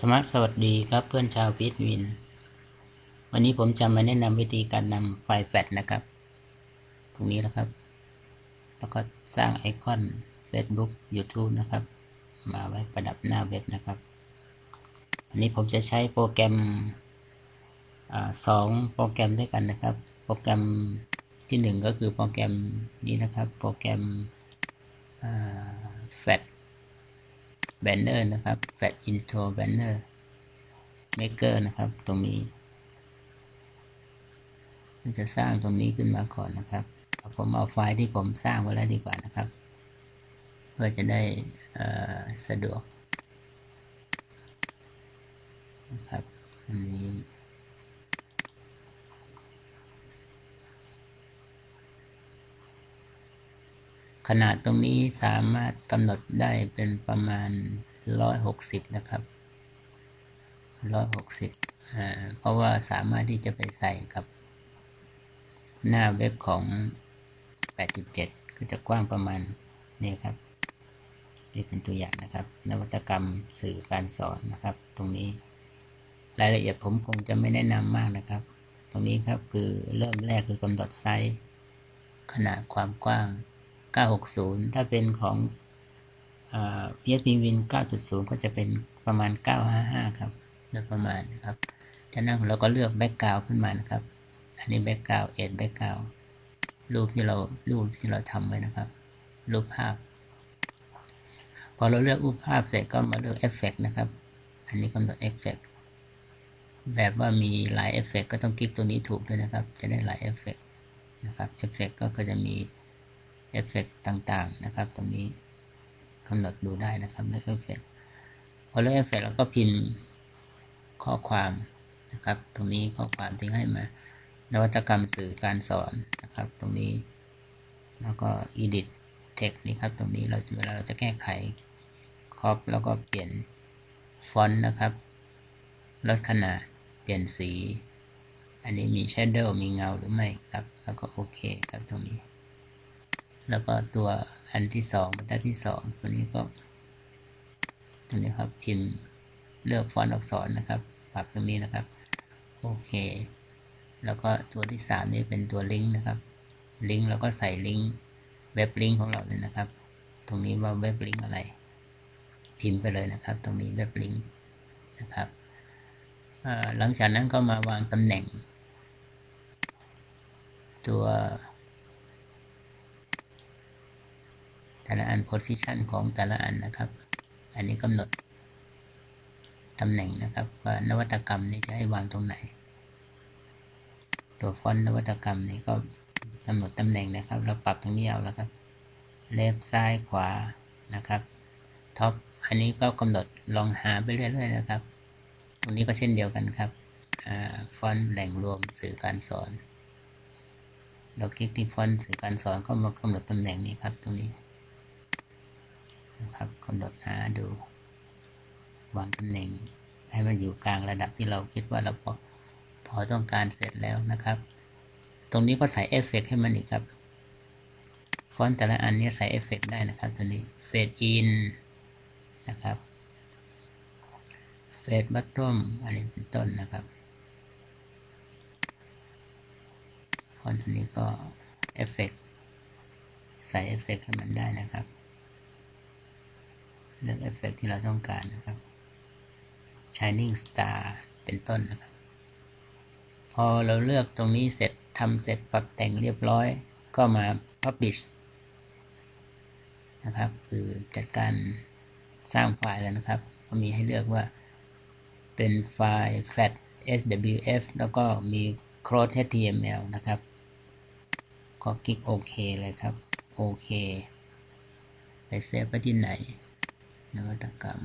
ธรรมะสวัสดีครับเพื่อนชาวพีทวิน วันนี้ผมจะมาแนะนำวิธีการนำไฟล์แฟลชนะครับ ตรงนี้นะครับ แล้วก็สร้างไอคอน Facebook YouTube นะครับ มาไว้ประดับหน้าเว็บนะครับ อันนี้ผมจะใช้โปรแกรมอสองโปรแกรมด้วยกันนะครับ โปรแกรมที่หนึ่งก็คือโปรแกรมนี้นะครับ โปรแกรมแฟล ชแบนเนอร์นะครับแฟลชอินโทรแบนเนอร์เมกเกอร์นะครับ ตรงนี้มันจะสร้างตรงนี้ขึ้นมาก่อนนะครับ ผมเอาไฟล์ที่ผมสร้างไว้แล้วดีกว่านะครับ เพื่อจะได้สะดวกนะครับอันนี้ ขนาดตรงนี้สามารถกำหนดได้เป็นประมาณ 160 นะครับ 160อ่าเพราะว่าสามารถที่จะไปใส่กับ หน้าเว็บของ 8.7 ก็จะกว้างประมาณนี้ครับ นี่เป็นตัวอย่างนะครับ นวัตกรรมสื่อการสอนนะครับ ตรงนี้รายละเอียดผมคงจะไม่แนะนำมากนะครับ ตรงนี้ครับคือเริ่มแรกคือกำหนดไซส์ขนาดความกว้าง 960 ถ้าเป็นของเพีย PHP Win 9.0 ก็จะเป็นประมาณ 955 ครับโดยประมาณนะครับจากนั้นเราก็เลือกแบ็กกราวขึ้นมานะครับ อันนี้แบ็กกราวเอ็ดแบ็กกราวรูปที่เรารูปที่เราทำไว้นะครับ รูปภาพ พอเราเลือกรูปภาพเสร็จก็มาเลือกเอฟเฟกนะครับ อันนี้กำหนดเอฟเฟกแบบว่ามีหลายเอฟเฟกก็ต้องคลิกตัวนี้ถูกด้วยนะครับ จะได้หลายเอฟเฟกนะครับเอฟเฟกก็จะมี อฟเฟกต่างๆนะครับ ตรงนี้กำหนดดูได้นะครับเลือกเอฟเฟกพอเลือกเอฟเฟกเราก็พิมพ์ข้อความนะครับ ตรงนี้ข้อความที่ให้มานวัตกรรมสื่อการสอนนะครับ ตรงนี้ แล้วก็ edit text นี่ครับ ตรงนี้เราเวลาเราจะแก้ไขครอปแล้วก็เปลี่ยนฟอนต์นะครับ ลดขนาดเปลี่ยนสี อันนี้มี shadow มีเงาหรือไม่ครับ แล้วก็โอเคครับตรงนี้ แล้วก็ตัวอันที่สองบรรทัดที่สองตัวนี้ก็ตรงนี้ครับพิมพ์เลือกฟอนต์อักษรนะครับปรับตรงนี้นะครับโอเค แล้วก็ตัวที่สามนี่เป็นตัวลิงก์นะครับลิงก์เราก็ใส่ลิงก์เว็บลิงก์ของเราเลยนะครับ ตรงนี้ว่าเว็บลิงก์อะไร พิมพ์ไปเลยนะครับ ตรงนี้เว็บลิงก์นะครับหลังจากนั้นก็มาวางตำแหน่ง ตัว แต่ละอัน position ของแต่ละอันนะครับ อันนี้กำหนดตำแหน่งนะครับว่านวัตกรรมนี้จะให้วางตรงไหน ตัวฟอนต์นวัตกรรมนี้ก็กำหนดตำแหน่งนะครับ เราปรับตรงนี้เอาแล้วครับเลฟซ้ายขวานะครับท็อปอันนี้ก็กำหนดลองหาไปเรื่อยๆนะครับ ตรงนี้ก็เช่นเดียวกันครับฟอนต์แหล่งรวมสื่อการสอน เราคลิกที่ฟอนต์สื่อการสอนก็มากำหนดตำแหน่งนี้ครับตรงนี้ นะครับกำหนดหาดูวางตำแหน่งให้มันอยู่กลางระดับที่เราคิดว่าเราพอพอต้องการเสร็จแล้วนะครับ ตรงนี้ก็ใส่เอฟเฟกให้มันอีกครับ ฟอนต์แต่ละอันนี้ใส่เอฟเฟกได้นะครับ ตัวนี้เฟดอินนะครับเฟดบัตทอมอันนี้เป็นต้นนะครับ ฟอนต์ตัวนี้ก็เอฟเฟกใส่เอฟเฟกให้มันได้นะครับ เลือกเอฟเฟกที่เราต้องการนะครับ Shining Star เป็นต้นนะครับ พอเราเลือกตรงนี้เสร็จทำเสร็จปรับแต่งเรียบร้อย ก็มา Publish นะครับ คือจัดการสร้างไฟล์แล้วนะครับ ก็มีให้เลือกว่าเป็นไฟล์ fat swf แล้วก็มี cross html นะครับ ก็คลิกโอเคเลยครับ โอเค ไปเซฟไปที่ไหน นวัตกรรม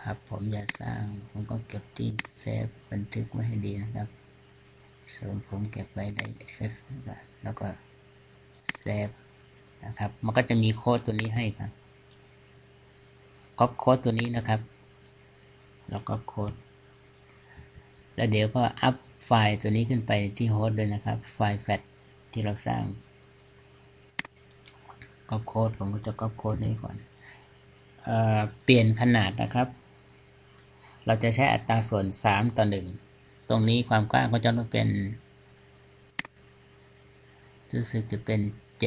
ครับผมอยากสร้าง ผมก็เก็บที่เซฟบันทึกไว้ให้ดีนะครับ ส่วนผมเก็บไว้ใน F แล้วก็เซฟนะครับ มันก็จะมีโค้ดตัวนี้ให้ครับก๊อปโค้ดตัวนี้นะครับ แล้วก็โค้ดแล้วเดี๋ยวก็อัพ ไฟล์ตัวนี้ขึ้นไปที่โฮสต์ด้วยนะครับ ไฟล์แฟตที่เราสร้างก๊อปโค้ดผมก็จะก๊อปโค้ดนี้ก่อนเอเปลี่ยนขนาดนะครับ เราจะใช้อัตราส่วน 3 ต่อ 1 ตรงนี้ความกว้างก็จะต้องเป็นรู้สึกจะเป็น 715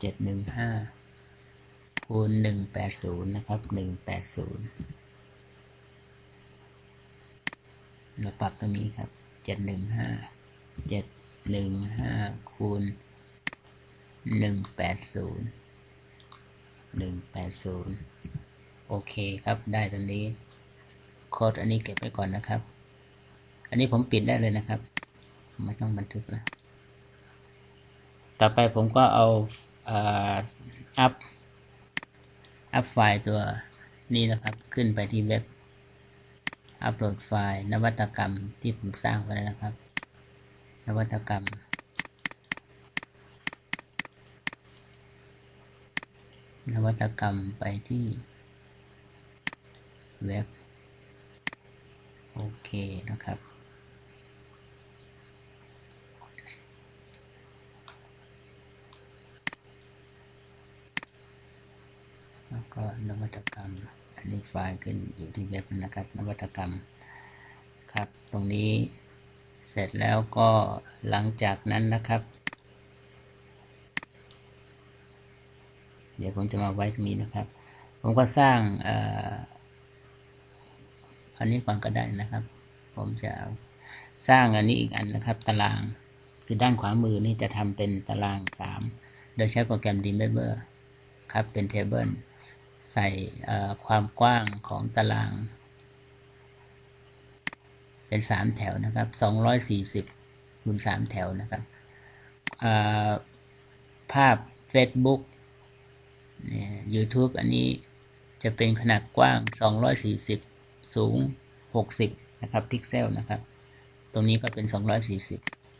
715คูณ180 นะครับ 180 เราปรับตรงนี้ครับ 715 715คูณ180 180 โอเคครับ ได้ตรงนี้ โค้ดอันนี้เก็บไว้ก่อนนะครับ อันนี้ผมปิดได้เลยนะครับ ไม่ต้องบันทึกแล้ว ต่อไปผมก็เอาอัพ อัพไฟล์ตัวนี้นะครับ ขึ้นไปที่เว็บ อัปโหลดไฟล์นวัตกรรมที่ผมสร้างไว้แล้วครับ นวัตกรรม นวัตกรรมไปที่เว็บ โอเคนะครับ แล้วก็นวัตกรรม อันนี้ไฟล์ขึ้นอยู่ที่เว็บนะครับ นวัตกรรมครับ ตรงนี้เสร็จแล้วก็หลังจากนั้นนะครับ เดี๋ยวผมจะมาไว้ตรงนี้นะครับ ผมก็สร้างอันนี้ก่อนก็ได้นะครับ ผมจะสร้างอันนี้อีกอันนะครับ ตาราง คือด้านขวามือนี่จะทำเป็นตาราง 3 โดยใช้โปรแกรม d m e m b e r ครับเป็น Table ใส่ความกว้างของตาราง เป็น 3 แถวนะครับ 240คูณ3แถวนะครับภาพ Facebook YouTube อันนี้จะเป็นขนาดกว้าง 240 สูง 60 นะครับ พิกเซลนะครับ ตรงนี้ก็เป็น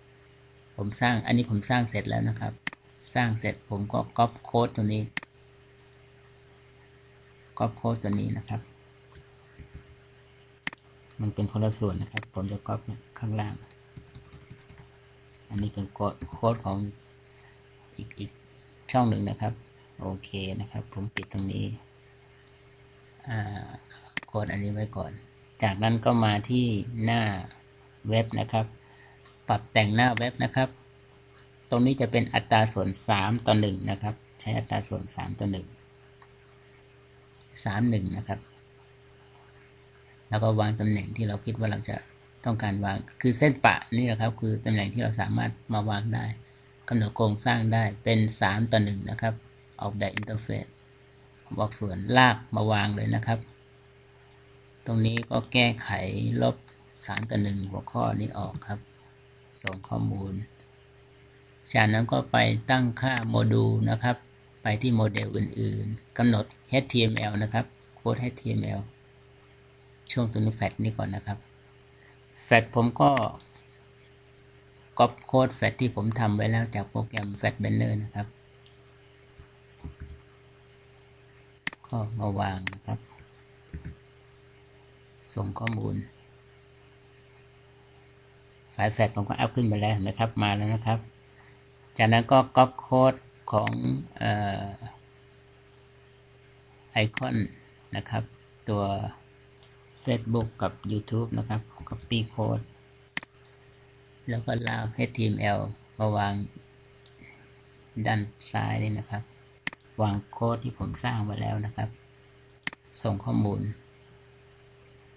240 ผมสร้างอันนี้ผมสร้างเสร็จแล้วนะครับ สร้างเสร็จผมก็ก๊อปโค้ดตัวนี้ ก๊อปโค้ดตัวนี้นะครับ มันเป็นคนละส่วนนะครับ ผมจะก๊อปข้างล่าง อันนี้เป็นโค้ดของอีกอีกช่องหนึ่งนะครับ โอเคนะครับ ผมปิดตรงนี้โค้ดอันนี้ไว้ก่อน จากนั้นก็มาที่หน้าเว็บนะครับ ปรับแต่งหน้าเว็บนะครับ ตรงนี้จะเป็นอัตราส่วน 3 ต่อ 1 นะครับ ใช้อัตราส่วน 3 ต่อ 1 สามหนึ่งนะครับ แล้วก็วางตำแหน่งที่เราคิดว่าเราจะต้องการวาง คือเส้นปะนี่แหละครับ คือตำแหน่งที่เราสามารถมาวางได้กำหนดโครงสร้างได้เป็น 3 ต่อ 1 นะครับ ออกแบบอินเทอร์เฟซบอกส่วนลากมาวางเลยนะครับ ตรงนี้ก็แก้ไขลบ 3 ต่อ 1 หัวข้อนี้ออกครับ ส่งข้อมูล จากนั้นก็ไปตั้งค่าโมดูลนะครับ ไปที่โมเดลอื่นๆกำหนด HTML นะครับโค้ด HTML ช่วงตัวนี้แฟตนี้ก่อนนะครับแฟตผมก็ก๊อปโค้ดแฟตที่ผมทำไว้แล้วจากโปรแกรมแฟตเบนเนอร์นะครับก็มาวางนะครับ ส่งข้อมูล ไฟล์แฟตผมก็อัพขึ้นไปแล้วนะครับมาแล้วนะครับ จากนั้นก็ก๊อปโค้ด ของไอคอนนะครับ ตัว Facebook กับ YouTube นะครับ Copy Code แล้วก็ลาก HTML มาวางด้านซ้ายนี่นะครับ วางโค้ดที่ผมสร้างไว้แล้วนะครับ ส่งข้อมูล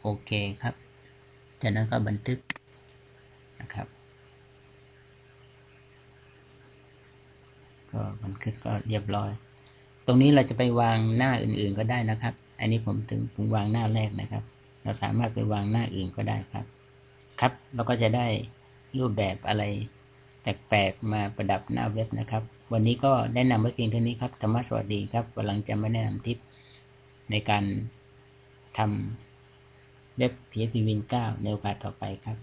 โอเคครับ จากนั้นก็บันทึกนะครับ ก็มันขึ้นก็เรียบร้อย ตรงนี้เราจะไปวางหน้าอื่นๆก็ได้นะครับ อันนี้ผมถึงผมวางหน้าแรกนะครับ เราสามารถไปวางหน้าอื่นก็ได้ครับ ครับเราก็จะได้รูปแบบอะไรแปลกๆมาประดับหน้าเว็บนะครับ วันนี้ก็แนะนำไว้เพียงเท่านี้ครับธรรมะสวัสดีครับวันหลังจะมาแนะนำทิปในการทำเว็บ PHP Win 9ในโอกาสต่อไปครับ